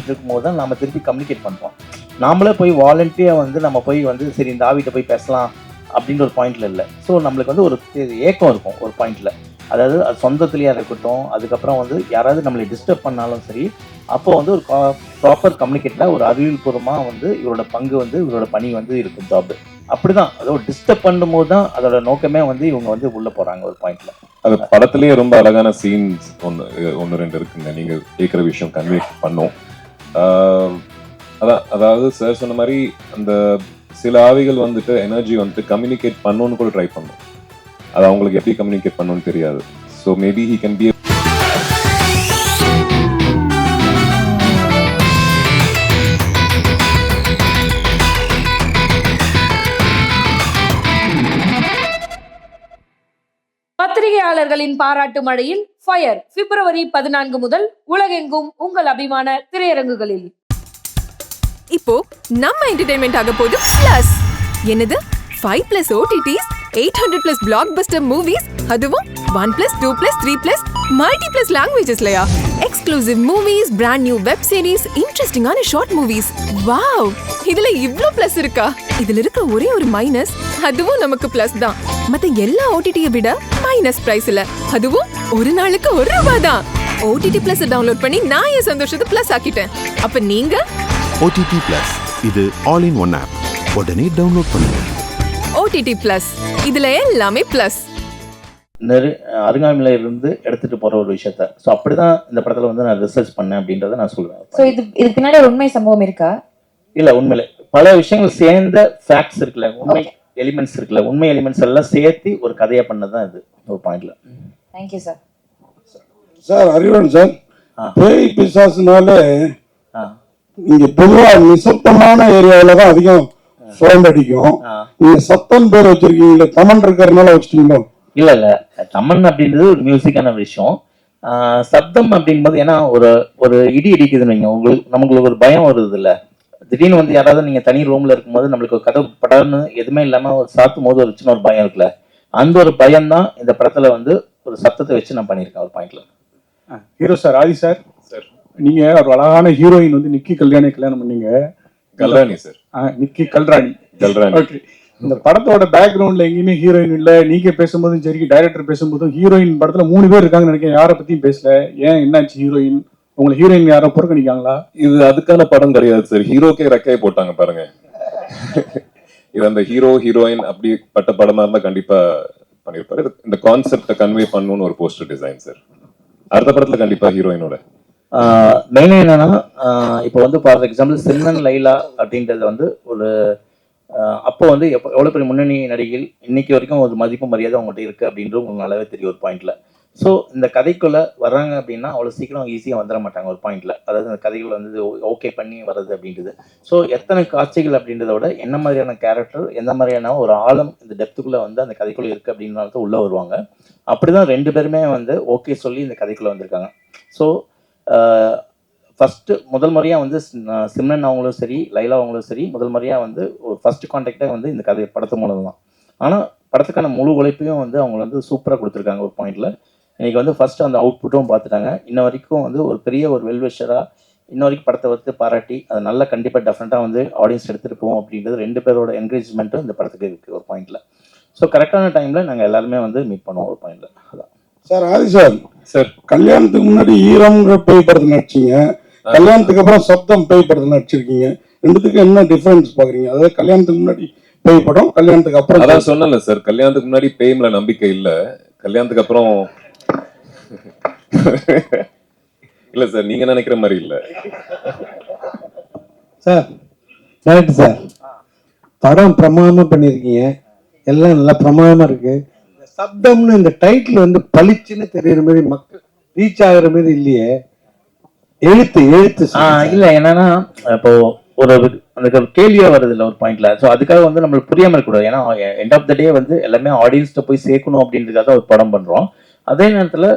பண்ணிட்டு இருக்கும்போது தான் நம்ம திருப்பி கம்யூனிகேட் பண்ணுறோம் நாமளே போய் வாலண்டியாக வந்து நம்ம போய் வந்து சரி இந்த ஆவிட்ட போய் பேசலாம் அப்படின்ற ஒரு பாயிண்ட்ல இல்லை. ஸோ நம்மளுக்கு வந்து ஒரு ஏக்கம் இருக்கும் ஒரு பாயிண்ட்ல அதாவது அது சொந்தத்துலேயா இருக்கட்டும் அதுக்கப்புறம் வந்து யாராவது நம்மளை டிஸ்டர்ப் பண்ணாலும் சரி அப்போ வந்து ஒரு ப்ராப்பர் கம்யூனிகேட்டில் ஒரு அறிவியல் பூர்வமாக வந்து இவரோட பங்கு வந்து இவரோட பணி வந்து இருக்கும் ஜாப் அப்படிதான். அதோட டிஸ்டர்ப் பண்ணும்போது தான் அதோட நோக்கமே வந்து இவங்க வந்து உள்ளே போகிறாங்க ஒரு பாயிண்ட்ல அது படத்துலேயே ரொம்ப அழகான சீன்ஸ் ஒன்று ஒன்று ரெண்டு இருக்குங்க. நீங்கள் கேட்குற விஷயம் கன்வே பண்ணும். அதான் அதாவது சார் சொன்ன மாதிரி அந்த சில ஆவிகள் வந்துட்டு எனர்ஜி வந்துட்டு கம்யூனிகேட் பண்ணணும்னு கூட ட்ரை பண்ணும். அது அவங்களுக்கு எப்படி கம்யூனிகேட் பண்ணணும்னு தெரியாது. So maybe he can be பத்திரிகையாளர்களின் பாராட்டு மழையில் ஃபயர் பிப்ரவரி பதினான்கு முதல் உலகெங்கும் உங்கள் அபிமான திரையரங்குகளில். இப்போ நம்ம என்டர்டைன்மெண்ட் ஆக போகுது பிளஸ் என்னது? Five plus OTTs eight hundred plus blockbuster movies அதுவும் one plus two plus three plus multi plus லாங்குவேஜஸ்லயா exclusive movies brand new web series இன்ட்ரெஸ்டிங்கான ஷார்ட் மூவிஸ் வாவ் இதுல இவ்ளோ பிளஸ் இருக்கா? இதுல இருக்க ஒரே ஒரு மைனஸ் அதுவும் நமக்கு பிளஸ் தான். மத்த எல்லா ஓடிடியை விட மைனஸ் பிரைஸ்ல அதுவும் ஒரு நாளுக்கு ஒரு ரூபாய் தான் ஓடிடி பிளஸ் டவுன்லோட் பண்ணி நான் என் சந்தோஷத்தை பிளஸ் ஆக்கிட்டேன். அப்ப நீங்க? ஓடிடி பிளஸ் இது ஆல் இன் ஒன் ஆப் உடனே டவுன்லோட் பண்ணுங்க. ஓடிடி பிளஸ் இதுல எல்லாமே பிளஸ் இருந்து எடுத்துட்டு போற ஒரு விஷயத்த. ஸோ அப்படிதான் இந்த படத்துல வந்து நான் ரிசர்ச் பண்ணேன் அப்படின்றத நான் சோ சொல்லுவேன் இது இதுக்கு பின்னாடி ஒரு உண்மை சம்பவம் இருக்கா? இல்ல உண்மையில. பல விஷயங்கள் சேர்ந்த ஃபேக்ட்ஸ் இருக்குல்ல. உண்மை எலிமெண்ட்ஸ் இருக்குல்ல உண்மை எலிமெண்ட்ஸ் எல்லாம் சேர்த்து ஒரு கதையா பண்ணதான் இது ஒரு பாயிண்ட்ல thank you sir sir Arivan sir. பேய் பிசாசுனால இங்க பொதுவா நிசப்தமான ஏரியாவில தான் அதிகம் சவுண்ட் அடிக்கும். நீங்க சத்தம் பேர் வச்சிருக்கீங்களே தமன் இருக்கிறதுனால வச்சிட்டீங்களோ? இல்ல இல்ல. தமன் அப்படின்றது ஒரு மியூசிக்கான விஷயம். சப்தம் அப்படின்போது ஏன்னா ஒரு ஒரு இடி இடிக்குதுன்னு வைங்க உங்களுக்கு நமக்கு ஒரு பயம் வருது இல்ல திடீர்னு வந்து யாராவது நீங்க தனி ரூம்ல இருக்கும்போது நம்மளுக்கு ஒரு கதை படம்னு எதுவுமே இல்லாம ஒரு சாத்தும் போது ஒரு சின்ன ஒரு பயம் இருக்குல்ல? அந்த ஒரு பயம் தான் இந்த படத்துல வந்து ஒரு சத்தத்தை வச்சு நான் பண்ணியிருக்கேன் ஒரு பாயிண்ட்ல hero sir Aadhi sir. Sir. நீங்க ஒரு அழகான ஹீரோயின் வந்து நிக்கி கல்யாணி கல்யாணம் பண்ணீங்க. கல்ராணி சார். நிக்கி கல்ராணி. கல்ராணி. ஓகே. இந்த படத்தோட பேக்ரவுண்ட்ல எங்கேயுமே ஹீரோயின் இல்ல. நீங்க பேசும்போதும் சரி டைரக்டர் பேசும்போதும் ஹீரோயின் படத்துல மூணு பேர் இருக்காங்கன்னு நினைக்கிறேன். யாரை பத்தியும் பேசல. ஏன் என்னாச்சு ஹீரோயின் உங்களை ஹீரோயின் யாரோ புறக்கணிக்காங்களா? இது அதுக்கான படம் கிடையாது சார் ஹீரோக்கே ரெக்கையை போட்டாங்க பாருங்க. இது அந்த ஹீரோ ஹீரோயின் அப்படி பட்ட படமா இருந்தா கண்டிப்பா பண்ணிருப்பாரு. இது- இந்த கான்செப்டை கன்வே பண்ணணும்னு ஒரு போஸ்டர் டிசைன் சார் அடுத்த படத்துல கண்டிப்பா ஹீரோயினோட மெயினாக என்னன்னா இப்போ வந்து ஃபார் எக்ஸாம்பிள் சின்னன் லைலா அப்படின்றது வந்து ஒரு அப்போ வந்து எப்போ எவ்வளோ பெரிய முன்னணி நடிகைகள் இன்னைக்கு வரைக்கும் ஒரு மதிப்பு மரியாதை அவங்கள்ட்ட இருக்கு அப்படின்றது உங்களுக்கு நல்லாவே தெரியும் ஒரு பாயிண்ட்ல ஸோ இந்த கதைக்குள்ள வர்றாங்க அப்படின்னா அவ்வளோ சீக்கிரம் ஈஸியாக வந்துட மாட்டாங்க ஒரு பாயிண்ட்ல அதாவது அந்த கதைகள் வந்து ஓகே பண்ணி வர்றது அப்படின்றது. ஸோ எத்தனை காட்சிகள் அப்படின்றத விட என்ன மாதிரியான கேரக்டர் எந்த மாதிரியான ஒரு ஆழம் இந்த டெப்த்துக்குள்ளே வந்து அந்த கதைக்குள்ளே இருக்குது அப்படின்றத உள்ளே வருவாங்க. அப்படி தான் ரெண்டு பேருமே வந்து ஓகே சொல்லி இந்த கதைக்குள்ள வந்திருக்காங்க. ஸோ ஃபஸ்ட்டு முதல் முறையாக வந்து சிம்ரன் அவங்களும் சரி லைலா அவங்களும் சரி முதல் முறையாக வந்து ஒரு ஃபர்ஸ்ட் கான்டாக்டே வந்து இந்த கதை படத்து மூலம் தான் ஆனால் படத்துக்கான முழு உழைப்பையும் வந்து அவங்க வந்து சூப்பராக கொடுத்துருக்காங்க ஒரு பாயிண்ட்டில் இன்னைக்கு வந்து ஃபர்ஸ்ட் அந்த அவுட்புட்டும் பார்த்துட்டாங்க. இன்ன வரைக்கும் வந்து ஒரு பெரிய ஒரு வெல்விஷராக இன்ன வரைக்கும் படத்தை வந்து பாராட்டி அதை நல்லா கண்டிப்பாக டெஃபினட்டாக வந்து ஆடியன்ஸ் எடுத்துகிட்டு போவோம் அப்படின்றது ரெண்டு பேரோட என்கரேஜ்மெண்ட்டும் இந்த படத்துக்கு இருக்குது ஒரு பாயிண்ட்ல ஸோ கரெக்டான டைமில் நாங்கள் எல்லாருமே வந்து மீட் பண்ணுவோம் ஒரு பாயிண்ட்ல அதான். Sir Aadhi sir. சார். கல்யாணத்துக்கு முன்னாடி ஈரம்ங்கிற பேய் படத்துல நடிச்சீங்க. கல்யாணத்துக்கு அப்புறம் சப்தம் பேய் படத்துல நடிச்சிருக்கீங்க. ரெண்டுத்துக்கும் என்ன டிஃபரன்ஸ் பாக்குறீங்க அதாவது கல்யாணத்துக்கு முன்னாடி பேய் படம் கல்யாணத்துக்கு அப்புறம் அதான் சொன்னல சார். கல்யாணத்துக்கு முன்னாடி பேய்ல நம்பிக்கை இல்ல. கல்யாணத்துக்கு அப்புறம் இல்ல சார் நீங்க நினைக்கிற மாதிரி இல்ல. Sir correct sir. படம் பிரமாதமா பண்ணியிருக்கீங்க. எல்லாம் நல்லா பிரமாதமா இருக்கு. சப்தம்னு இந்த டைட்டில் வந்து பளிச்சுன்னு தெரியுற மாதிரி மக்கள் ரீச் ஆகுற மாதிரி இல்லையே. எழுத்து எழுத்து ஆ இல்ல என்னன்னா இப்போ ஒரு அந்த கேள்வியா வருது இல்ல ஒரு பாயிண்ட்ல ஸோ அதுக்காக வந்து நம்மளுக்கு புரியாம இருக்கக்கூடாது. ஏன்னா எண்ட் ஆஃப் த டே வந்து எல்லாமே ஆடியன்ஸ்ட்ட போய் சேர்க்கணும் அப்படின்றதுக்காக ஒரு படம் பண்றோம். அதே நேரத்துல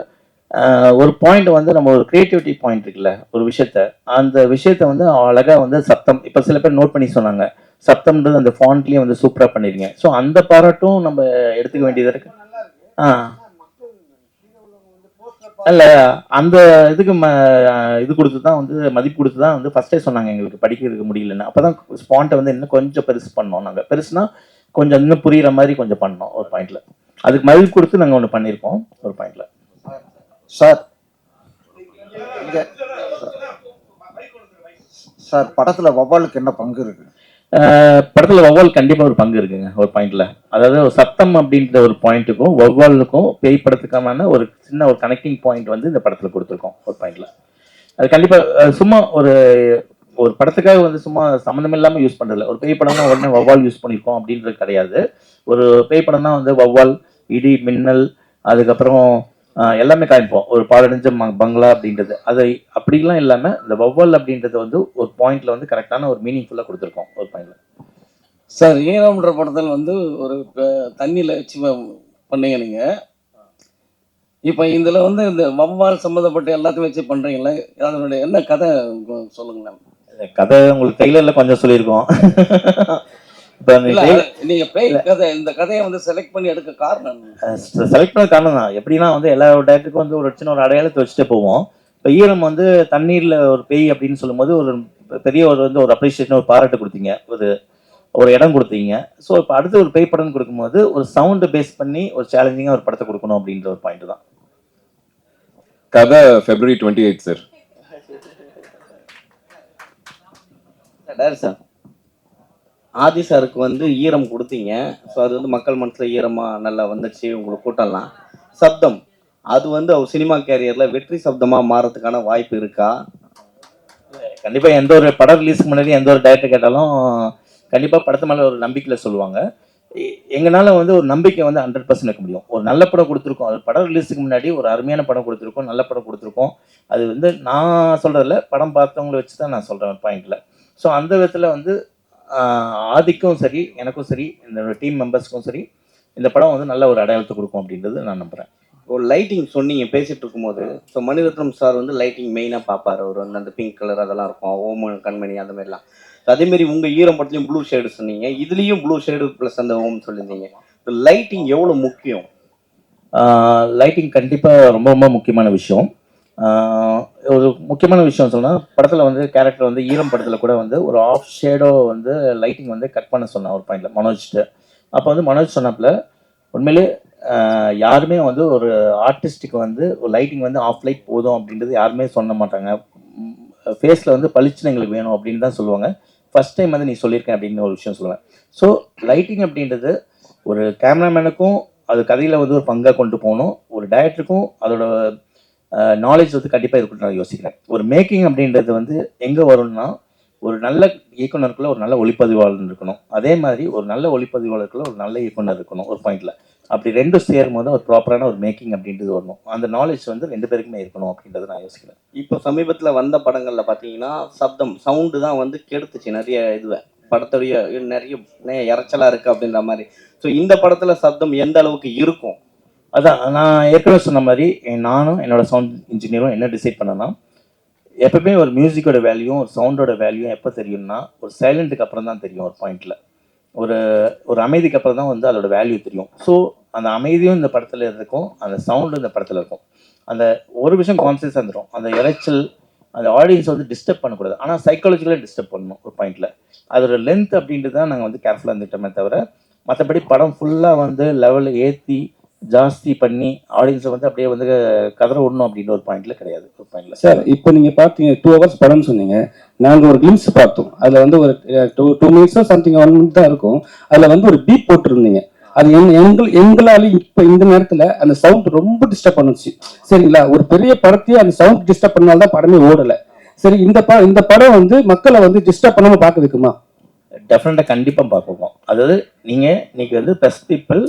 ஒரு பாயிண்ட் வந்து நம்ம ஒரு க்ரியேட்டிவிட்டி பாயிண்ட் இருக்குல்ல ஒரு விஷயத்த. அந்த விஷயத்த வந்து அழகாக வந்து சத்தம் இப்போ சில பேர் நோட் பண்ணி சொன்னாங்க. சத்தம்ன்றது அந்த ஃபாண்ட்லேயே வந்து சூப்பராக பண்ணிருங்க. ஸோ அந்த பாராட்டும் நம்ம எடுத்துக்க வேண்டியதாக இருக்கு. ஆ. இல்லை அந்த இதுக்கு ம இது கொடுத்து தான் வந்து மதிப்பு கொடுத்து தான் வந்து ஃபஸ்ட்டே சொன்னாங்க எங்களுக்கு. படிக்கிறதுக்கு முடியலன்னு. அப்பதான் ஸ்பாண்ட்டை வந்து இன்னும் கொஞ்சம் பெருசு பண்ணோம் நாங்கள் பெருசுனா கொஞ்சம் இன்னும் புரிகிற மாதிரி கொஞ்சம் பண்ணோம் ஒரு பாயிண்ட்ல அதுக்கு மதிப்பு கொடுத்து நாங்கள் ஒன்று பண்ணியிருக்கோம் ஒரு பாயிண்ட்ல சார். இங்க- சார் படத்துல வவ்வாலுக்கு என்ன பங்கு இருக்கு? படத்தில் படத்துல வௌவால் கண்டிப்பா ஒரு பங்கு இருக்குங்க ஒரு பாயிண்ட்ல அதாவது ஒரு சத்தம் அப்படின்ற ஒரு பாயிண்ட்டுக்கும் வௌவாலுக்கும் பேய் படத்துக்கான ஒரு சின்ன ஒரு கனெக்டிங் பாயிண்ட் வந்து இந்த படத்துல கொடுத்துருக்கோம் ஒரு பாயிண்ட்ல அது கண்டிப்பா சும்மா ஒரு ஒரு படத்துக்காக வந்து சும்மா சம்மந்தம் இல்லாமல் யூஸ் பண்ணுறதில்ல ஒரு பேய் படம்னா உடனே வௌவால் யூஸ் பண்ணியிருக்கோம் அப்படின்றது கிடையாது. ஒரு பேய் படம்னா வந்து வௌவால் இடி மின்னல் அதுக்கப்புறம் எல்லாமே காமிப்போம். ஒரு பாலடைஞ்ச பங்களா அப்படின்றது. அதை அப்படிலாம் இல்லாம இந்த வௌவால் அப்படின்றது வந்து ஒரு பாயிண்ட்ல வந்து கரெக்டான ஒரு மீனிங்ஃபுல்லா கொடுத்துருக்கோம் ஒரு பாயிண்ட்ல சார் ஈரம்ன்ற படத்தில் வந்து ஒரு தண்ணியில வச்சு பண்ணீங்க நீங்க. இப்போ இதுல வந்து இந்த வவ்வால் சம்மந்தப்பட்ட எல்லாத்தையும் வச்சு பண்றீங்களே அதனுடைய என்ன கதை சொல்லுங்களேன். கதை உங்களுக்கு ட்ரெய்லர்ல கொஞ்சம் சொல்லியிருக்கோம். நீங்க பேய் கதை இந்த கதையை வந்து செலக்ட் பண்ணி எடுக்க காரணம்? செலக்ட் பண்ண காரணம் தான். எப்படின்னா வந்து எல்லா டேரக்டருக்கும் வந்து ஒரு சின்ன ஒரு அடையாளத்தை வச்சுட்டு போவோம். இப்போ ஈரம் வந்து தண்ணீர்ல ஒரு பேய் அப்படின்னு சொல்லும்போது ஒரு பெரிய ஒரு வந்து ஒரு அப்ரிசியேஷன் ஒரு பாராட்டு கொடுத்தீங்க. ஒரு ஒரு இடம் கொடுத்தீங்க. ஸோ இப்போ அடுத்து ஒரு பேய் படம் கொடுக்கும்போது ஒரு சவுண்டை பேஸ் பண்ணி ஒரு சேலஞ்சிங்காக ஒரு படத்தை கொடுக்கணும் அப்படின்ற ஒரு பாயிண்ட் தான். கதை February twenty eight sir sir Aadhi சாருக்கு வந்து ஈரம் கொடுத்தீங்க. ஸோ அது வந்து மக்கள் மனசில் ஈரமாக நல்லா வந்துச்சு. உங்களுக்கு கூட்டம்லாம் சப்தம். அது வந்து அவர் சினிமா கேரியரில் வெற்றி சப்தமாக மாறதுக்கான வாய்ப்பு இருக்கா? கண்டிப்பாக எந்த ஒரு படம் ரிலீஸ்க்கு முன்னாடி எந்த ஒரு டேரக்டர் கேட்டாலும் கண்டிப்பாக படத்து மேலே ஒரு நம்பிக்கையில் சொல்லுவாங்க. எங்களால் வந்து ஒரு நம்பிக்கை வந்து ஹண்ட்ரட் பர்சன்ட் இருக்க முடியும். ஒரு நல்ல படம் கொடுத்துருக்கோம். அது படம் ரிலீஸுக்கு முன்னாடி ஒரு அருமையான படம் கொடுத்துருக்கோம். நல்ல படம் கொடுத்துருக்கோம். அது வந்து நான் சொல்கிறதில்ல படம் பார்த்தவங்களை வச்சு தான் நான் சொல்கிறேன் பாயிண்டில் ஸோ அந்த விதத்தில் வந்து ஆதிக்கும் சரி எனக்கும் சரி இந்த டீம் மெம்பர்ஸ்க்கும் சரி இந்த படம் வந்து நல்ல ஒரு அடையாளத்தை கொடுக்கும் அப்படின்றது நான் நம்புறேன். ஒரு லைட்டிங் சொன்னீங்க பேசிட்டு இருக்கும்போது ஸோ மணிரத்னம் சார் வந்து லைட்டிங் மெயினாக பார்ப்பாரு. அவர் வந்து அந்த பிங்க் கலர் அதெல்லாம் இருக்கும். ஓமன் கண்மணி அந்த மாதிரிலாம். அதே மாதிரி உங்க ஈரம் படத்துலையும் ப்ளூ ஷேடு சொன்னீங்க. இதுலயும் ப்ளூ ஷேடு ப்ளஸ் அந்த ஓம் சொல்லியிருந்தீங்க. லைட்டிங் எவ்வளோ முக்கியம்? லைட்டிங் கண்டிப்பாக ரொம்ப ரொம்ப முக்கியமான விஷயம். ஒரு முக்கியமான விஷயம் சொன்னால் படத்தில் வந்து கேரக்டர் வந்து ஈரம் படத்தில் கூட வந்து ஒரு ஆஃப் ஷேடோ வந்து லைட்டிங் வந்து கட் பண்ண சொன்னேன் ஒரு பாயிண்டில் மனோஜ்ட்டு அப்போ வந்து மனோஜ் சொன்னப்பில் உண்மையிலே யாருமே வந்து ஒரு ஆர்டிஸ்ட்டுக்கு வந்து ஒரு லைட்டிங் வந்து ஆஃப் லைட் போதும் அப்படின்றது யாருமே சொல்ல மாட்டாங்க. ஃபேஸில் வந்து பளிச்சுன்னு எங்களுக்கு வேணும் அப்படின்னு தான் சொல்லுவாங்க. ஃபஸ்ட் டைம் வந்து நீ சொல்லியிருக்கேன் அப்படின்னு ஒரு விஷயம் சொல்லுவேன். ஸோ லைட்டிங் அப்படின்றது ஒரு கேமராமேனுக்கும் அது கதையில் வந்து ஒரு பங்காக கொண்டு போகணும். ஒரு டைரக்டருக்கும் அதோட நாலேஜ் வந்து கண்டிப்பாக இருக்கட்டும் நான் யோசிக்கிறேன். ஒரு மேக்கிங் அப்படின்றது வந்து எங்கே வரும்னா ஒரு நல்ல இயக்குனருக்குள்ள ஒரு நல்ல ஒளிப்பதிவாளர் இருக்கணும். அதே மாதிரி ஒரு நல்ல ஒளிப்பதிவாளருக்குள்ள ஒரு நல்ல இயக்குனர் இருக்கணும் ஒரு பாயிண்ட்ல அப்படி ரெண்டும் சேரும் போது ஒரு ப்ராப்பரான ஒரு மேக்கிங் அப்படின்றது வரணும். அந்த நாலேஜ் வந்து ரெண்டு பேருக்குமே இருக்கணும் அப்படின்றத நான் யோசிக்கிறேன். இப்போ சமீபத்தில் வந்த படங்களில் பார்த்தீங்கன்னா சப்தம் சவுண்டு தான் வந்து கெடுத்துச்சு நிறைய இதுவை. படத்துடைய நிறைய இறைச்சலாக இருக்குது அப்படின்ற மாதிரி. ஸோ இந்த படத்தில் சப்தம் எந்த அளவுக்கு இருக்கும்? அதான் நான் ஏற்கனவே சொன்ன மாதிரி நானும் என்னோட சவுண்ட் இன்ஜினியரும் என்ன டிசைட் பண்ணனா எப்பவுமே ஒரு மியூசிக்கோட வேல்யூ ஒரு சவுண்டோட வேல்யூ எப்போ தெரியும்னா ஒரு சைலண்ட்டுக்கு அப்புறம் தான் தெரியும் ஒரு பாயிண்ட்ல ஒரு ஒரு அமைதிக்கு அப்புறம் தான் வந்து அதோட வேல்யூ தெரியும். ஸோ அந்த அமைதியும் இந்த படத்தில் இருக்கும் அந்த சவுண்டும் இந்த படத்தில் இருக்கும். அந்த ஒரு விஷயம் கான்சியஸாக இருந்துடும் அந்த இறைச்சல் அந்த ஆடியன்ஸ் வந்து டிஸ்டர்ப் பண்ணக்கூடாது. ஆனால் சைக்காலஜிக்கலாக டிஸ்டர்ப் பண்ணணும் ஒரு பாயிண்டில் அதோட லென்த் அப்படின்ட்டு தான் நாங்கள் வந்து கேர்ஃபுல்லாக இருந்துட்டோமே தவிர மற்றபடி படம் ஃபுல்லாக வந்து லெவலில் ஏற்றி ஜாஸ்தி பண்ணி ஆடியன்ஸை வந்து அப்படியே வந்து கதற விடணும் அப்படின்ற ஒரு பாயிண்ட்ல கிடையாது. ஒரு பாயிண்ட்ல சார் இப்போ நீங்க பார்த்தீங்க டூ ஹவர்ஸ் படம்னு சொன்னீங்க. நாங்க ஒரு கிளிம்ஸ் பார்த்தோம். அதுல வந்து ஒரு டூ டூ மினிட்ஸோ சம்திங் ஒன் மினிட் தான் இருக்கும். அதுல வந்து ஒரு பீப் போட்டிருந்தீங்க. அது எங்க எங்கள் எங்களால இப்ப இந்த நேரத்துல அந்த சவுண்ட் ரொம்ப டிஸ்டர்ப் பண்ணுச்சு. சரிங்களா? ஒரு பெரிய படத்தையே அந்த சவுண்ட் டிஸ்டர்ப் பண்ணால்தான் படமே ஓடல. சரி இந்த படம் இந்த படம் வந்து மக்களை வந்து டிஸ்டர்ப் பண்ணாம பார்க்க வைக்குமா? டெஃபினட்டாக கண்டிப்பாக பார்ப்போம். அதாவது நீங்கள் இன்னைக்கு வந்து பெஸ்ட் பீப்புள்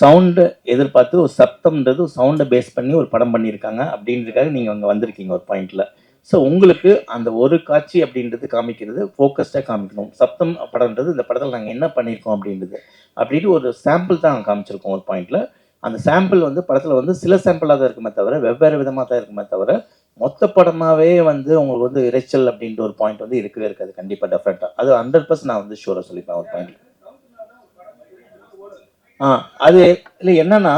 சவுண்டு எதிர்பார்த்து ஒரு சப்தம்ன்றது சவுண்டை பேஸ் பண்ணி ஒரு படம் பண்ணியிருக்காங்க. அப்படின்றதுக்காக நீங்கள் அங்கே வந்திருக்கீங்க ஒரு பாயிண்டில் ஸோ உங்களுக்கு அந்த ஒரு காட்சி அப்படின்றது காமிக்கிறது ஃபோக்கஸ்டாக காமிக்கணும். சப்தம் படம்ன்றது இந்த படத்தில் நாங்கள் என்ன பண்ணியிருக்கோம் அப்படின்றது. அப்படின்ட்டு ஒரு சாம்பிள் தான் காமிச்சிருக்கோம் ஒரு பாயிண்டில் அந்த சாம்பிள் வந்து படத்தில் வந்து சில சாம்பிளாக தான் இருக்குமே தவிர வெவ்வேறு விதமாக தான் இருக்குமே தவிர மொத்த படமாகவே வந்து உங்களுக்கு வந்து இரைச்சல் அப்படின்ற ஒரு பாயிண்ட் வந்து இருக்கவே இருக்காது. கண்டிப்பாக டெஃபரெண்ட்டாக அது ஹண்ட்ரட் பர்சன்ட் நான் வந்து ஷூராக சொல்லிப்பேன் ஒரு பாயிண்ட் அது இல்லை என்னன்னா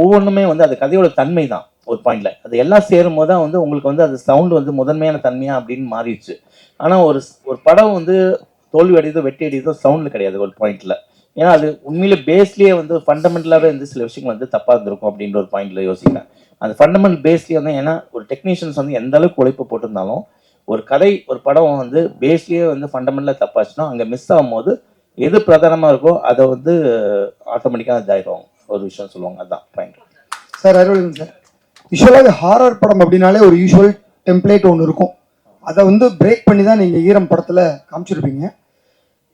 ஒவ்வொன்றுமே வந்து அது கதையோட தன்மை தான் ஒரு பாயிண்ட்ல அது எல்லாம் சேரும் போது தான் வந்து உங்களுக்கு வந்து அது சவுண்ட் வந்து முதன்மையான தன்மையா அப்படின்னு மாறிடுச்சு. ஆனால் ஒரு ஒரு படம் வந்து தோல்வி அடையதோ வெட்டி அடையதோ சவுண்ட்ல கிடையாது ஒரு பாயிண்ட்ல ஏன்னா அது உண்மையில பேஸ்லயே வந்து ஃபண்டமெண்டலாகவே வந்து சில விஷயங்கள் வந்து தப்பாக இருந்திருக்கும் அப்படின்ற ஒரு பாயிண்ட்ல யோசிக்கிறேன். அந்த ஃபண்டமெண்டல் பேஸ்லேயே வந்து ஏன்னா ஒரு டெக்னீஷியன்ஸ் வந்து எந்த அளவுக்கு உழைப்பு போட்டிருந்தாலும் ஒரு கதை ஒரு படம் வந்து பேஸ்லயே வந்து ஃபண்டமெண்டலாக தப்பாச்சுன்னா அங்கே மிஸ் ஆகும்போது எது பிரதானமாக இருக்கோ அதை வந்து ஆட்டோமேட்டிக்காக இதாயிரும். ஒரு விஷயம் சொல்லுவாங்க. அதான் பாயிண்ட் சார் அருள் சார். யூஸ்வலாக ஹாரர் படம் அப்படின்னாலே ஒரு யூஸ்வல் டெம்ப்ளேட் ஒன்று இருக்கும். அதை வந்து பிரேக் பண்ணி தான் நீங்கள் ஈரம் படத்தில் காமிச்சிருப்பீங்க.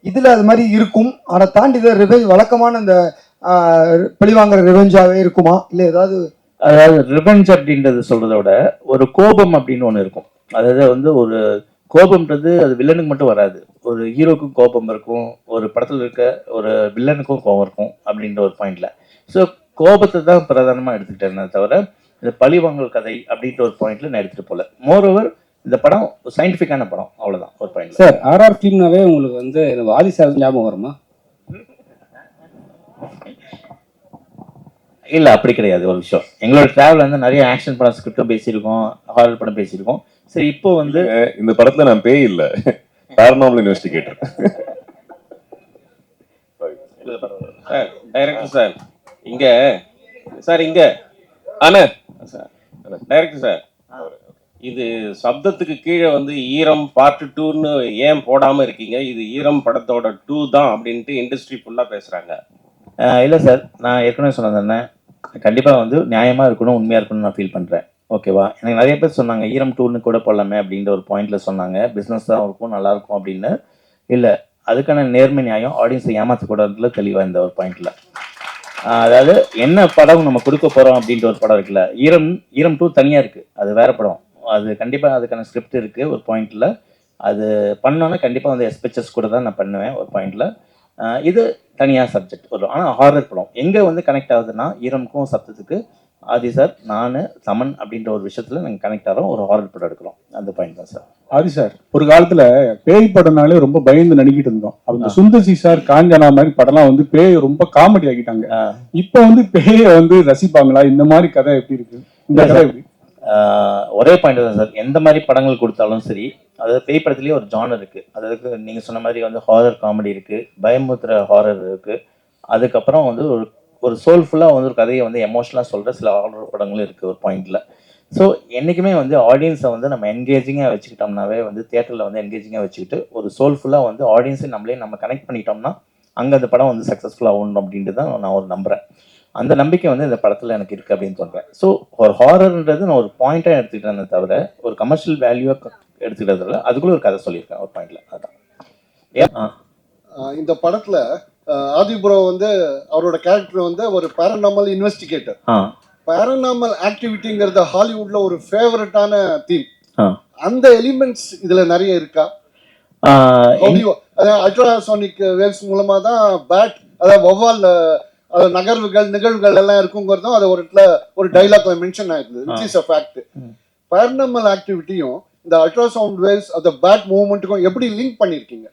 இதில் அது மாதிரி இருக்கும். அதை தாண்டி இதை ரிவெஞ்ச் வழக்கமான இந்த பழிவாங்குற ரிவெஞ்சாகவே இருக்குமா? இல்லை ஏதாவது அதாவது ரிவெஞ்ச் அப்படின்றத சொல்றத விட ஒரு கோபம் அப்படின்னு ஒன்று இருக்கும். அதாவது வந்து ஒரு கோபம்ன்றது அது வில்லனுக்கு மட்டும் வராது. ஒரு ஹீரோக்கும் கோபம் இருக்கும் ஒரு படத்தில் இருக்க ஒரு வில்லனுக்கும் கோபம் இருக்கும் அப்படின்ற ஒரு பாயிண்ட்ல ஸோ கோபத்தை தான் பிரதானமாக எடுத்துக்கிட்டேனே தவிர இந்த பழிவாங்கல் கதை அப்படின்ற ஒரு பாயிண்ட்ல நான் எடுத்துட்டு போல. மோரோவர் இந்த படம் சயின்டிஃபிக்கான படம் அவ்வளவுதான் ஒரு பாயிண்ட்ல சார் ஆர்ஆர் ஃபிலிம்னாவே உங்களுக்கு வந்து ஆதி சார் ஞாபகம் வருமா? இல்ல அப்படி கிடையாது ஒரு விஷயம். எங்களோட டிராவல் வந்து நிறைய ஆக்ஷன் படம் ஸ்கிரிப்டும் பேசியிருக்கோம் ஹாரர் படம் பேசியிருக்கோம். சரி இப்போ வந்து இந்த படத்துல நான் பேய் இல்ல. Paranormal investigator sir director sir இங்க. சார் இங்க. அண்ணே. சார் டைரக்டர் சார் இது சப்தத்துக்கு கீழே வந்து ஈரம் பார்ட் டூன்னு ஏன் போடாம இருக்கீங்க? இது ஈரம் படத்தோட டூ தான் அப்படின்ட்டு இண்டஸ்ட்ரி ஃபுல்லா பேசுறாங்க. ஆஹ் இல்ல சார் நான் ஏற்கனவே சொன்னது என்ன? கண்டிப்பா வந்து நியாயமா இருக்கணும் உண்மையா இருக்கணும்னு நான் ஃபீல் பண்றேன். ஓகேவா? எனக்கு நிறைய பேர் சொன்னாங்க ஈரம் டூர்னு கூட போடலாமே அப்படின்ற ஒரு பாயிண்ட்ல சொன்னாங்க. பிஸ்னஸ் தான் இருக்கும் நல்லா இருக்கும் அப்படின்னு. இல்லை அதுக்கான நேர்மை நியாயம் ஆடியன்ஸை ஏமாற்றக்கூடாதுல தெளிவாக இந்த ஒரு பாயிண்ட்ல அதாவது என்ன படம் நம்ம கொடுக்க போகிறோம் அப்படின்ற ஒரு படம் இருக்குல்ல ஈரம் ஈரம் டூ தனியாக இருக்குது அது வேற படம். அது கண்டிப்பாக அதுக்கான ஸ்கிரிப்ட் இருக்குது ஒரு பாயிண்ட்டில் அது பண்ணோன்னா கண்டிப்பாக வந்து எஸ்பெச்சஸ் கூட தான் நான் பண்ணுவேன் ஒரு பாயிண்ட்டில் இது தனியாக சப்ஜெக்ட் ஒரு ஆனால் ஹாரர் படம். எங்கே வந்து கனெக்ட் ஆகுதுன்னா ஈரமுக்கும் சப்தத்துக்கு ஆதி சார் நான் சமன் அப்படின்ற ஒரு விஷயத்துல நாங்கள் கனெக்ட் ஆகிறோம் ஒரு ஹாரர் படம் எடுக்கிறோம். அந்த பாயிண்ட் தான் சார். ஆதி சார் ஒரு காலத்துல பேய் படம்னாலே ரொம்ப பயந்து நடிக்கிட்டு இருந்தோம். அவங்க சுந்தர்சி சார் காஞ்சனா மாதிரி படம்லாம் வந்து பேய் ரொம்ப காமெடி ஆக்கிட்டாங்க. இப்ப வந்து பேயை வந்து ரசிப்பாங்களா? இந்த மாதிரி கதை எப்படி இருக்கு? இந்த கதை எப்படி ஒரே பாயிண்ட் தான் சார். எந்த மாதிரி படங்கள் கொடுத்தாலும் சரி அதாவது பேய் படத்துலேயே ஒரு ஜானர் இருக்கு. அதாவது நீங்க சொன்ன மாதிரி வந்து ஹாரர் காமெடி இருக்கு பயமுத்துற ஹாரர் இருக்கு. அதுக்கப்புறம் வந்து ஒரு ஒரு சோல்ஃபுல்லாக வந்து ஒரு கதையை வந்து எமோஷனலாக சொல்கிற சில ஹாரர் படங்களும் இருக்குது ஒரு பாயிண்ட்டில் ஸோ என்றைக்குமே வந்து ஆடியன்ஸை வந்து நம்ம என்கேஜிங்காக வச்சுக்கிட்டோம்னாவே வந்து தியேட்டரில் வந்து என்கேஜிங்காக வச்சுக்கிட்டு ஒரு சோல்ஃபுல்லாக வந்து ஆடியன்ஸை நம்மளே நம்ம கனெக்ட் பண்ணிட்டோம்னா அங்கே அந்த படம் வந்து சக்ஸஸ்ஃபுல்லாக ஆகணும் அப்படின்ட்டு தான் நான் ஒரு நம்புகிறேன் அந்த நம்பிக்கை வந்து இந்த படத்தில் எனக்கு இருக்குது அப்படின்னு சொல்கிறேன் ஸோ ஒரு ஹாரர்ன்றது நான் ஒரு பாயிண்ட்டாக எடுத்துக்கிட்டேனே தவிர ஒரு கமர்ஷியல் வேல்யூவாக எடுத்துக்கிட்டதில்ல அதுக்குள்ளே ஒரு கதை சொல்லியிருக்கேன் ஒரு பாயிண்ட்டில் அதான். ஏன் ஆ இந்த படத்தில் ஆதிபுரம் வந்து அவரோட கேரக்டர் வந்து ஒரு பேரநாமல் இன்வெஸ்டிகேட்டர் பேரநாமல் ஆக்டிவிட்டிங்கிறது ஹாலிவுட்ல ஒரு ஃபேவரட்டான தீம் அந்த எலிமெண்ட்ஸ் இதுல நிறைய இருக்கா? அல்ட்ராசானிக் வேவ்ஸ் மூலமா தான் பேட் அதாவது வௌவால் அஹ், நகர்வுகள் நிகழ்வுகள் எல்லாம் இருக்குங்கிறதும் அது ஒரு இடத்துல ஒரு டைலாக்ல mention ஆயிருந்தது which is a fact paranormal ஆக்டிவிட்டியும் இந்த அல்ட்ராசவுண்ட் வேவ்ஸ் அந்த பேட் மூவ்மெண்ட்டுக்கும் எப்படி லிங்க் பண்ணிருக்கீங்க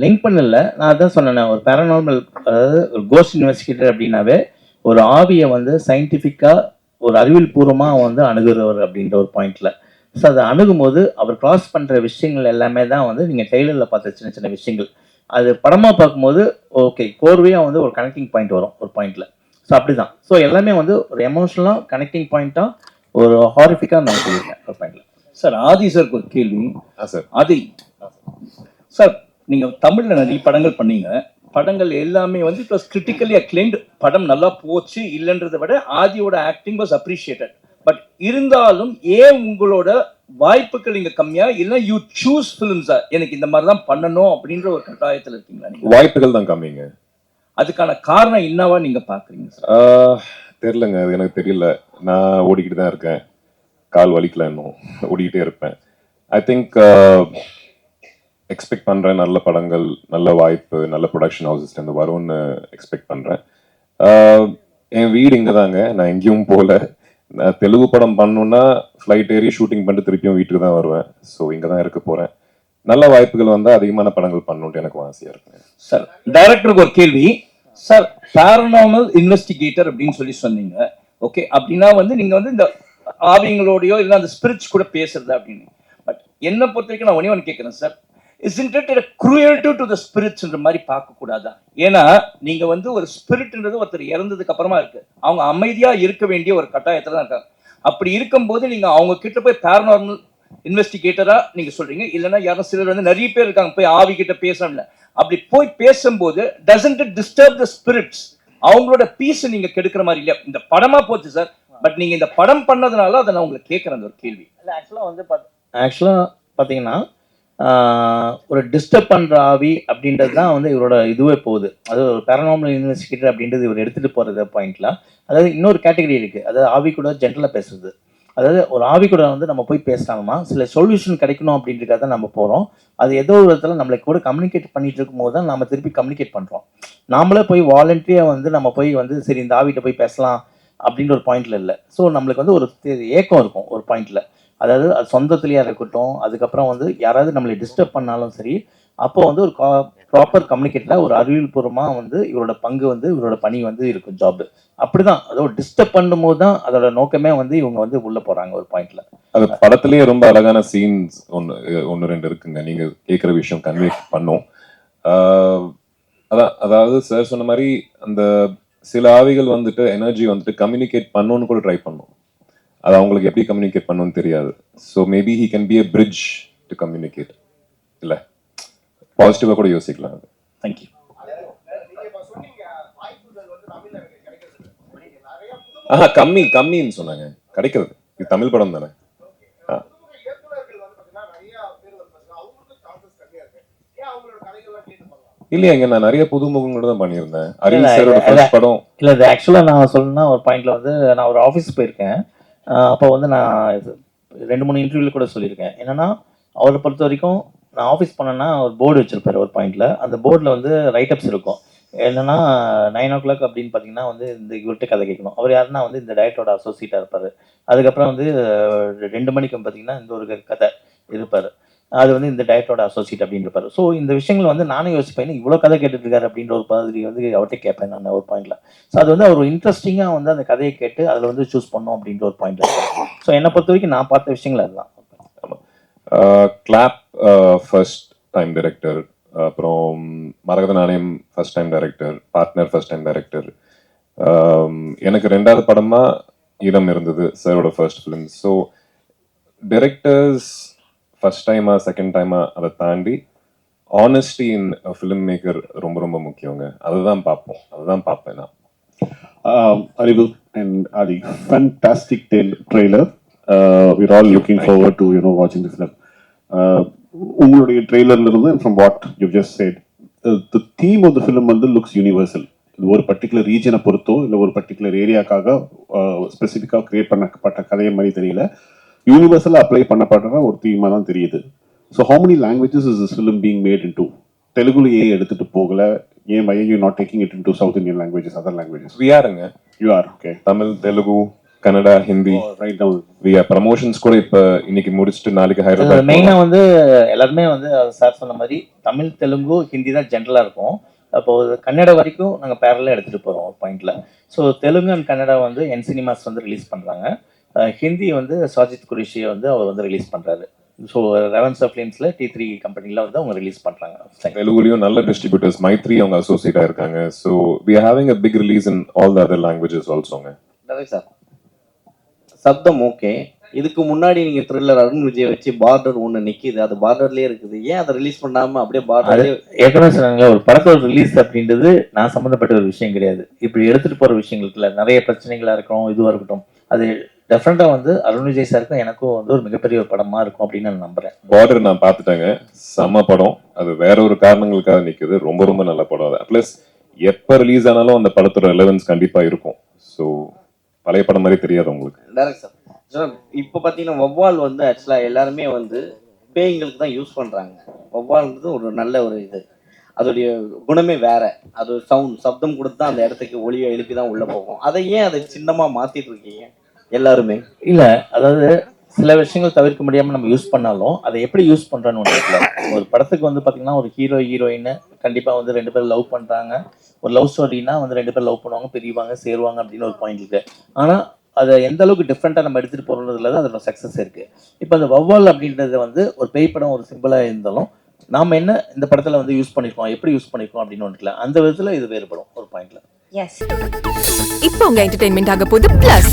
லிங்க் பண்ணல. நான் அதான் சொன்னேன் ஒரு பேரநார்மல் அதாவது ஒரு கோஸ்ட் இன்வெஸ்டிகேட்டர் அப்படின்னாவே ஒரு ஆவியை வந்து சயின்டிஃபிக்காக ஒரு அறிவியல் பூர்வமாக வந்து அணுகுறவர் அப்படின்ற ஒரு பாயிண்ட்ல ஸோ அதை அணுகும்போது அவர் கிராஸ் பண்ணுற விஷயங்கள் எல்லாமே தான் வந்து நீங்கள் டெய்லரில் பார்த்த சின்ன சின்ன விஷயங்கள். அது படமாக பார்க்கும்போது ஓகே கோர்வையாக வந்து ஒரு கனெக்டிங் பாயிண்ட் வரும் ஒரு பாயிண்ட்ல ஸோ அப்படிதான். ஸோ எல்லாமே வந்து ஒரு எமோஷனலாக கனெக்டிங் பாயிண்ட்டாக ஒரு ஹாரிஃபிக்காக நான் சொல்லியிருக்கேன் ஒரு பாயிண்ட்ல சார் ஆதி சார் ஒரு கேள்வி. சார் ஆதி. சார் நீங்க தமிழ்ல நிறைய படங்கள் பண்ணீங்க. படங்கள் எல்லாமே வந்து இட் வாஸ் கிரிட்டிக்கலி அக்ளைம்டு படம் நல்லா போச்சு இல்லைன்றதை விட ஆதியோட ஆக்டிங் வாஸ் அப்ரிஷியேட்டட் பட் இருந்தாலும் ஏன் உங்களோட வாய்ப்புகள் இங்க கம்மியா? இல்ல யூ சூஸ் ஃபிலிம்ஸா எனக்கு இந்த மாதிரி தான் பண்ணணும் அப்படின்ற ஒரு கட்டாயத்துல இருக்கீங்களா நீங்க? வாய்ப்புகள் தான் கம்மிங்க. அதுக்கான காரணம் என்னவா நீங்க பாக்குறீங்க சார் ஆஹ் தெரியலங்க. அது எனக்கு தெரியல. நான் ஓடிக்கிட்டு தான் இருக்கேன். கால் வலிக்கல இன்னும். ஓடிக்கிட்டே இருப்பேன். ஐ திங்க் எக்ஸ்பெக்ட் பண்ணுறேன் நல்ல படங்கள் நல்ல வாய்ப்பு நல்ல ப்ரொடக்ஷன் ஹவுசஸ்லேருந்து வரும்னு எக்ஸ்பெக்ட் பண்ணுறேன் என் வீடு இங்கே தாங்க நான் எங்கேயும் போகல. நான் தெலுங்கு படம் பண்ணணுன்னா ஃப்ளைட் ஏறி ஷூட்டிங் பண்ணிட்டு திருப்பியும் வீட்டுக்கு தான் வருவேன். ஸோ இங்கே தான் இருக்க போகிறேன் நல்ல வாய்ப்புகள் வந்தால் அதிகமான படங்கள் பண்ணணுன்ட்டு எனக்கு ஆசையாக இருக்கு. சார் டைரக்டருக்கு ஒரு கேள்வி. சார் பேரனாமல் இன்வெஸ்டிகேட்டர் அப்படின்னு சொல்லி சொன்னீங்க. ஓகே அப்படின்னா வந்து நீங்கள் வந்து இந்த ஆவியங்களோடையோ இல்லை அந்த ஸ்பிரிட்ஸ் கூட பேசுறது அப்படின்னு. பட் என்னை பொறுத்த வரைக்கும் நான் ஒன்னே ஒன்று கேட்குறேன் sir. Is it cruelty to the ஸ்பிரிட்ஸ்ன்ற மாதிரி பார்க்கக்கூடாதா ஏன்னா நீங்க வந்து ஒரு ஸ்பிரிட்ன்றது ஒருத்தர் இறந்ததுக்கு அப்புறமா இருக்கு. அவங்க அமைதியா இருக்க வேண்டிய ஒரு கட்டாயத்தில் தான் இருக்காங்க. அப்படி இருக்கும்போது நீங்க அவங்க கிட்ட போய் பேரநார்மல் இன்வெஸ்டிகேட்டரா நீங்க சொல்றீங்க. இல்லைன்னா யாரும் சிலர் வந்து நிறைய பேர் இருக்காங்க. போய் ஆவி கிட்ட பேசணும்ல. அப்படி போய் பேசும்போது doesn't it disturb the spirits அவங்களோட பீஸ் நீங்க கெடுக்கிற மாதிரி இல்லையா இந்த படமா போச்சு சார். பட் நீங்க இந்த படம் பண்ணதுனால அதை நான் உங்களுக்கு கேட்கறேன் அந்த ஒரு கேள்வி. இல்லை ஆக்சுவலாக வந்து ஆக்சுவலாக பார்த்தீங்கன்னா ஒரு டிஸ்டர்ப் பண்ணுற ஆவி அப்படின்றது தான் வந்து இவரோட இதுவே போகுது. அது ஒரு பேரனாமல் இன்வெஸ்டிகேட்டர் அப்படின்றது இவர் எடுத்துகிட்டு போகிறது பாயிண்ட்லாம் அதாவது இன்னொரு கேட்டகரி இருக்குது அதாவது ஆவி கூட ஜென்ரலாக பேசுறது. அதாவது ஒரு ஆவி கூட வந்து நம்ம போய் பேசலாமா? சில சொல்யூஷன் கிடைக்கணும் அப்படின்றதுக்காக தான் நம்ம போகிறோம் அது ஏதோ ஒரு விதத்தில் நம்மளை கூட கம்யூனிகேட் பண்ணிட்டு இருக்கும்போது தான் நம்ம திருப்பி கம்யூனிகேட் பண்ணுறோம் நாமளே போய் வாலண்டியாக வந்து நம்ம போய் வந்து சரி இந்த ஆவிட்ட போய் பேசலாம் அப்படின்ற ஒரு பாயிண்ட்ல இல்லை. ஸோ நம்மளுக்கு வந்து ஒரு ஏக்கம் இருக்கும் ஒரு பாயிண்ட்ல அதாவது அது சொந்தத்துலேயா இருக்கட்டும் அதுக்கப்புறம் வந்து யாராவது நம்மளை டிஸ்டர்ப் பண்ணாலும் சரி அப்போ வந்து ஒரு ப்ராப்பர் கம்யூனிகேட்டில் ஒரு அறிவியல்பூர்வமாக வந்து இவரோட பங்கு வந்து இவரோட பணி வந்து இருக்கும் ஜாப் அப்படிதான். அதோட டிஸ்டர்ப் பண்ணும்போது தான் அதோட நோக்கமே வந்து இவங்க வந்து உள்ளே போகிறாங்க ஒரு பாயிண்ட்ல அது படத்துலேயே ரொம்ப அழகான சீன்ஸ் ஒன்று ஒன்று ரெண்டு இருக்குங்க. நீங்கள் கேட்குற விஷயம் கன்வே பண்ணும். அதான் அதாவது சார் சொன்ன மாதிரி அந்த சில ஆவிகள் வந்துட்டு எனர்ஜி வந்துட்டு கம்யூனிகேட் பண்ணணும்னு கூட ட்ரை பண்ணும். அது அவங்களுக்கு எப்படி கம்யூனிகேட் பண்ணணும்னு தெரியாது. So maybe he can be a bridge to communicate இல்லை? பாசிட்டிவாக கூட யோசிக்கலாம் அது. தேங்க்யூ ஆஹா கம்மி கம்மின்னு சொன்னாங்க. கிடைக்கிறது. இது தமிழ் படம் தானே. ஆ. இல்லையாங்க நான் நிறைய புதுமுகங்களோட தான் பண்ணியிருந்தேன். இல்ல, சாரோட படம். இல்லை இது ஆக்சுவலாக நான் சொல்லணும்னா ஒரு பாயிண்ட்ல வந்து நான் ஒரு ஆஃபீஸ் போயிருக்கேன். அப்போ வந்து நான் இது ரெண்டு மூணு இன்டர்வியூல கூட சொல்லியிருக்கேன். என்னென்னா அவரை பொறுத்த வரைக்கும் நான் ஆஃபீஸ் பண்ணேன்னா ஒரு போர்டு வச்சுருப்பார் ஒரு பாயிண்டில் அந்த போர்டில் வந்து ரைட்டப்ஸ் இருக்கும். என்னன்னா நைன் ஓ கிளாக் அப்படின்னு பார்த்தீங்கன்னா வந்து இந்த இவர்கிட்ட கதை கேட்கணும். அவர் யாருன்னா வந்து இந்த டயட்டோட அசோசியேட்டாக இருப்பார். அதுக்கப்புறம் வந்து ரெண்டு மணிக்கு பார்த்தீங்கன்னா இந்த ஒரு கதை இருப்பார். அது வந்து இந்த டயட்டோட அசோசியேட் அப்படின்னு இருப்பார் ஸோ இந்த விஷயங்கள் வந்து நானும் யோசிப்பேன் இவ்வளோ கதை கேட்டுருக்காரு இருக்காரு அப்படின்ற ஒரு மாதிரி வந்து அவர்கிட்ட கேட்பேன் நான் ஒரு பாயிண்ட்ல ஸோ அது வந்து அவர் இன்ட்ரெஸ்டிங்காக வந்து அந்த கதையை கேட்டு அதில் வந்து சூஸ் பண்ணோம் அப்படின்ற ஒரு பாயிண்ட் ஸோ என்னை பொறுத்த வரைக்கும் நான் பார்த்த விஷயங்கள் அதுதான். கிளாப் ஃபர்ஸ்ட் டைம் டைரக்டர் அப்புறம் Maragatha Naanayam first time director partner first time director எனக்கு ரெண்டாவது படமாக இடம் இருந்தது சாரோட first film so directors first டைமா செகண்ட் டைமா அதை தாண்டி ஆனஸ்டி இன் ஃபிலிம் மேக்கர் ரொம்ப ரொம்ப முக்கியங்க அதுதான் பார்ப்போம் அதுதான் பார்ப்பேன் நான். Fantastic tail trailer. Uh, we're all looking forward to you know watching the film. Uh, உங்களுடைய ட்ரெய்லர்ல இருந்து from what you just said the theme of the film வந்து லுக்ஸ் யூனிவர்சல் இது ஒரு பர்டிகுலர் ரீஜனை பொறுத்தோ இல்லை ஒரு பர்டிகுலர் ஏரியாக்காக ஸ்பெசிஃபிக்காக கிரியேட் பண்ணப்பட்ட கதையை மாதிரி தெரியல யூனிவர்சலாக அப்ளை பண்ணப்படுற ஒரு தீமாக தான் தெரியுது. So how many languages is film being made into தெலுங்குல ஏன் எடுத்துட்டு போகல. ஏன் why you not taking it into south Indian languages other languages we ஆருங்க you are okay Tamil Telugu Kannada Hindi. Right down we are promotions கூட இப்போ இன்னைக்கு முடிச்சுட்டு நாளைக்கு ஹைதராபாத் மெயினாக வந்து எல்லாருமே வந்து சார் சொன்ன மாதிரி தமிழ் தெலுங்கு ஹிந்தி தான் ஜென்ரலாக இருக்கும். அப்போ கன்னடா வரைக்கும் நாங்கள் பேரலாக எடுத்துகிட்டு போகிறோம் ஒரு பாயிண்ட்ல ஸோ தெலுங்கு அண்ட் கன்னடா வந்து என் சினிமாஸ் வந்து ரிலீஸ் பண்ணுறாங்க ஹிந்தி வந்து சாஜித் குரேஷியை வந்து அவர் வந்து ரிலீஸ் பண்ணுறாரு ஸோ ரெவன்ஸ் ஆஃப் ஃபிலிம்ஸில் டி த்ரீ கம்பெனியில் வந்து அவங்க ரிலீஸ் பண்ணுறாங்க தெலுங்குலயும் நல்ல டிஸ்ட்ரிபியூட்டர்ஸ் மைத்ரி அவங்க அசோசியேட்டா இருக்காங்க. So we are having a big release in all the other languages ஆல்சோங்க sir Sabdham okay இதுக்கு முன்னாடி நீங்க த்ரில்லர் அருண் விஜய் வச்சு பார்டர் ஒண்ணு நிக்குது. அது பார்டர்லயே இருக்குது. ஏன் அதை ரிலீஸ் பண்ணாம அப்படியே அது பார்டர்லயே ஏற்கனவே சொன்னாங்க ஒரு படத்தோட ரிலீஸ் அப்படின்றது நான் சம்மந்தப்பட்ட ஒரு விஷயம் கிடையாது. இப்படி எடுத்துட்டு போற விஷயங்களுக்குல நிறைய பிரச்சனைகளா இருக்கட்டும் இதுவா இருக்கட்டும். அது டெஃபினட்டா வந்து அருண் விஜய் சாருக்கும் எனக்கும் வந்து ஒரு மிகப்பெரிய ஒரு படமா இருக்கும் அப்படின்னு நான் நம்புறேன். பார்டர் நான் பார்த்துட்டேங்க. செம்ம படம். அது வேற ஒரு காரணங்களுக்காக நிக்குது. ரொம்ப ரொம்ப நல்ல படம் அது. ப்ளஸ் எப்ப ரிலீஸ் ஆனாலும் அந்த படத்தோட ரெலவன்ஸ் கண்டிப்பா இருக்கும். ஸோ பழைய படம் மாதிரி தெரியாது உங்களுக்கு. டேரக்ட் சார் சார் இப்போ பார்த்தீங்கன்னா வவ்வால் வந்து ஆக்சுவலாக எல்லாருமே வந்து பேய்களுக்கு தான் யூஸ் பண்ணுறாங்க வவ்வால்ன்றது ஒரு நல்ல ஒரு இது. அதோடைய குணமே வேற. அது சவுண்ட் சப்தம் கொடுத்து தான் அந்த இடத்துக்கு ஒளியை எழுப்பி தான் உள்ளே போகும். அதை ஏன் அதை சின்னமாக மாற்றிட்டு இருக்கீங்க? எல்லாருமே. இல்ல அதாவது சில விஷயங்கள் தவிர்க்க முடியாம நம்ம யூஸ் பண்ணாலும் அதை எப்படி யூஸ் பண்றோன்னு ஒன்று ஒரு படத்துக்கு வந்து பாத்தீங்கன்னா ஒரு ஹீரோ ஹீரோயின் கண்டிப்பா வந்து ரெண்டு பேரும் லவ் பண்றாங்க. ஒரு லவ் ஸ்டோரினா வந்து ரெண்டு பேரும் லவ் பண்ணுவாங்க பிரிவாங்க சேருவாங்க அப்படின்னு ஒரு பாயிண்ட் இருக்கு. ஆனா அதை எந்த அளவுக்கு டிஃப்ரெண்ட்டாக நம்ம எடுத்துகிட்டு போகிறதுல தான் அதோட சக்ஸஸ் இருக்குது இப்போ அந்த வவ்வால் அப்படின்றது வந்து ஒரு பேய் படம் ஒரு சிம்பிளாக இருந்தாலும் நாம் என்ன இந்த படத்தில் வந்து யூஸ் பண்ணியிருக்கோம் எப்படி யூஸ் பண்ணியிருக்கோம் அப்படின்னு ஒன்று இருக்குல்ல அந்த விதத்தில் இது வேறுபடும் ஒரு பாயிண்ட்ல எஸ் இப்போ உங்க என்டர்டைன்மெண்ட் ஆக போகுது plus